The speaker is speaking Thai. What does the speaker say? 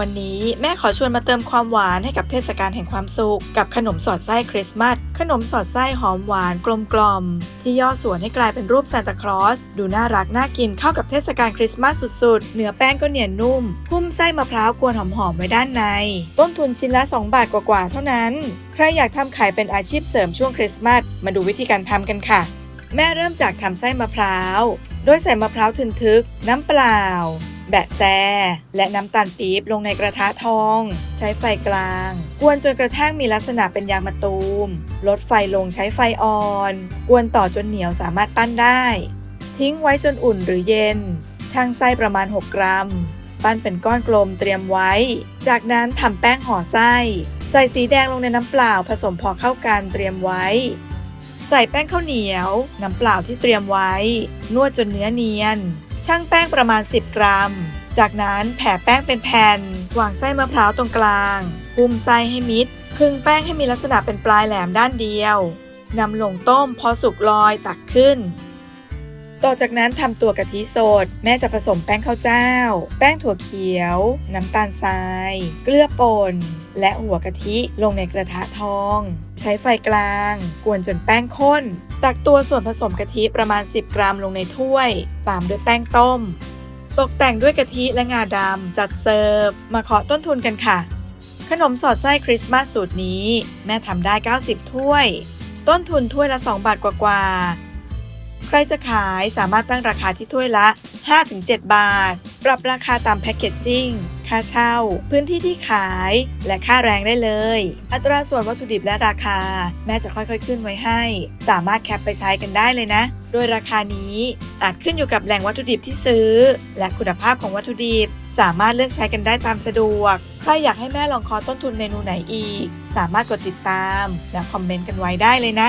วันนี้แม่ขอชวนมาเติมความหวานให้กับเทศกาลแห่งความสุข กับขนมสอดไส้คริสต์มาสขนมสอดไส้หอมหวานกลมกล่อม ที่ย่อส่วนให้กลายเป็นรูปซานตาคลอส ดูน่ารักน่ากินเข้ากับเทศกาลคริสต์มาสสุดๆ เนื้อแป้งก็เนียนนุ่มหุ้มไส้มะพร้าวกวนหอมๆไว้ด้านใน ต้นทุนชิ้นละ 2 บาทกว่าๆเท่านั้น ใครอยากทำขายเป็นอาชีพเสริมช่วงคริสต์มาสมาดูวิธีการทำกันค่ะ แม่เริ่มจากทำไส้มะพร้าว โดยใส่มะพร้าวทึนทึก น้ำเปล่า แบะแซ และน้ำตาลปี๊บลงในกระทะทอง ใช้ไฟกลาง กวนจนกระทั่งมีลักษณะเป็นยางมะตูม ลดไฟลงใช้ไฟอ่อน กวนต่อจนเหนียวสามารถปั้นได้ ทิ้งไว้จนอุ่นหรือเย็น ช่างไส้ประมาณ 6 กรัม ปั้นเป็นก้อนกลมเตรียมไว้ จากนั้นทำแป้งห่อไส้ ใส่สีแดงลงในน้ำเปล่าผสมพอเข้ากันเตรียมไว้ใส่แป้งข้าวเหนียว น้ำเปล่าที่เตรียมไว้ นวดจนเนื้อเนียน ช่างแป้งประมาณ 10 กรัม จากนั้นแผ่แป้งเป็นแผ่นวางไส้มะพร้าวตรงกลางหุ้มไส้ให้มิดครึ่งแป้งให้มีลักษณะเป็นปลายแหลมด้านเดียวนำลงต้มพอสุกลอยตักขึ้น ต่อจากนั้นทำตัวกะทิสด แม่จะผสมแป้งข้าวเจ้า แป้งถั่วเขียว น้ำตาลทราย เกลือป่น และหัวกะทิลงในกระทะทอง ช้ไฟกลาง กวนจนแป้งข้น ตักตัวส่วนผสมกะทิประมาณ 10 กรัมลงในถ้วย ตามด้วยแป้งต้ม ตกแต่งด้วยกะทิและงาดำจัดเสิร์ฟ มาเคาะต้นทุนกันค่ะ ขนมสอดไส้คริสต์มาสสูตรนี้ แม่ทำได้ 90 ถ้วย ต้นทุนถ้วยละ 2 บาทกว่าๆ ใครจะขายสามารถตั้งราคาที่ถ้วยละ 5-7 บาท ปรับราคาตามแพ็กเกจจิ้ง ค่าเช่า พื้นที่ที่ขาย และค่าแรงได้เลย อัตราส่วนวัตถุดิบและราคา แม่จะค่อยๆขึ้นไว้ให้ สามารถแคปไปใช้กันได้เลยนะ โดยราคานี้อาจขึ้นอยู่กับแหล่งวัตถุดิบที่ซื้อ และคุณภาพของวัตถุดิบ สามารถเลือกใช้กันได้ตามสะดวก ใครอยากให้แม่ลองคอต้นทุนเมนูไหนอีก สามารถกดติดตาม และคอมเมนต์กันไว้ได้เลยนะ